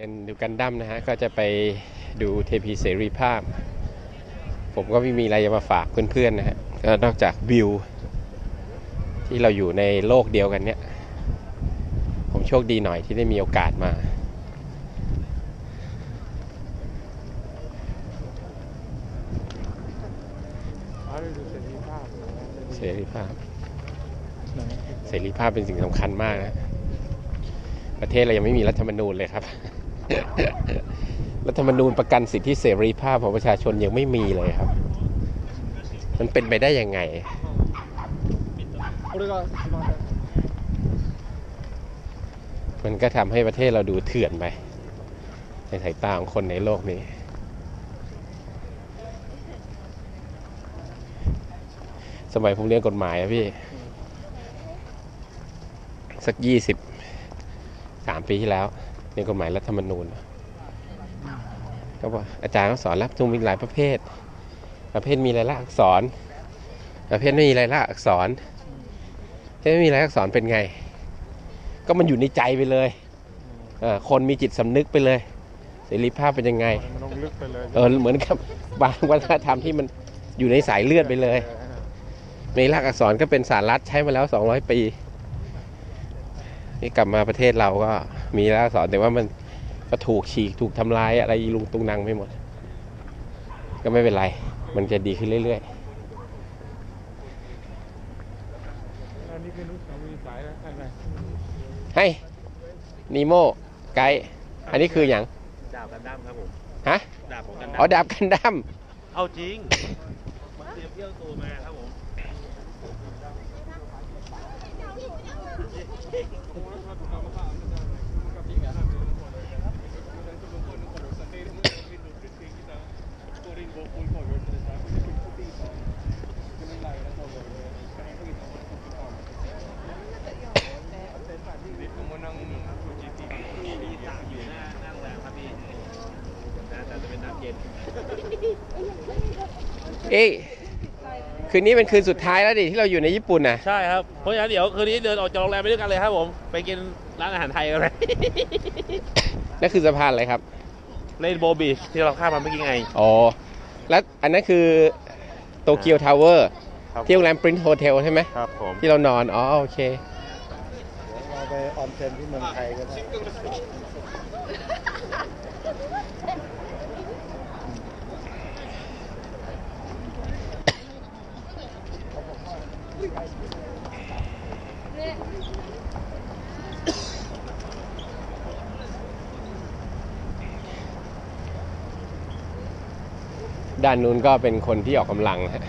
เป็นดูกันดั้มนะฮะ ก็จะไปดูเทพีเสรีภาพ ผมก็ไม่มีอะไรจะมาฝากเพื่อนๆนะฮะก็นอกจากวิว ที่เราอยู่ในโลกเดียวกันเนี่ย ผมโชคดีหน่อยที่ได้มีโอกาสมาเขาได้ดูเสรีภาพเสรีภาพ เสรีภาพเป็นสิ่งสำคัญมากนะประเทศเรายังไม่มีรัฐธรรมนูญเลยครับ รัฐธรรมนูญประกันสิทธิเสรีภาพของประชาชนยังไม่มีเลยครับ มันเป็นไปได้ยังไงมันก็ทำให้ประเทศเราดูเถื่อนไปในสายตาของคนในโลกนี้ สมัยผมเรียนกฎหมายนะพี่ สักยี่สิบสามปีที่แล้ว เรียนกฎหมายรัฐธรรมนูญก็บอกอาจารย์เขาสอนรับทุนมีหลายประเภท ประเภทมีรายละอักษร ประเภทไม่มีรายละอักษรประเภทไม่มีรายละอักษรเป็นไง ก็มันอยู่ในใจไปเลยเออคนมีจิตสำนึกไปเลยเสรีภาพเป็นยังไงมันลงลึกไปเลยเออเหมือนกับบางวัฒนธรรมที่มันอยู่ในสายเลือดไปเลยในรากอักษรก็เป็นสารรัฐใช้มาแล้ว 200 ปี นี่กลับมาประเทศเราก็ มีรากอักษรแต่ว่ามันก็ถูกฉีกถูกทำลายอะไรอีลุงตุงนังไปหมด ก็ไม่เป็นไร มันจะดีขึ้นเรื่อยอันนี้คือนุสาวรีย์สายแล้วอะไรๆให้นีโมไกด์อันนี้คืออย่างดาบกันดั้มครับผมฮะดาบของกันอ๋อดั้มดาบกันดั้มเอาจริงมันเตรียมเที่ยวตัวมาครับผมมีสระอยู่หน้าหน้าโรงแรมครับพี่นะแต่จะเป็นน้ำเย็น เอ้ยคืนนี้เป็นคืนสุดท้ายแล้วดิที่เราอยู่ในญี่ปุ่นน่ะใช่ครับ เพราะฉะนั้นเดี๋ยวคืนนี้เดินออกจากโรงแรมไปด้วยกันเลยครับผม ไปกินร้านอาหารไทยกันเลย นั่นคือสะพานอะไรครับ เลนโบบีชที่เราข้ามมาเมื่อกี้ไง อ๋อ แล้วอันนั้นคือโตเกียวทาวเวอร์ครับ ที่โรงแรมปรินซ์โฮเทลใช่ไหม ครับผม ที่เรานอน อ๋อ โอเค เราไปออนเซนที่เมืองไทยก็ได้ ด้านนู้นก็เป็นคนที่ออกกำลังฮะ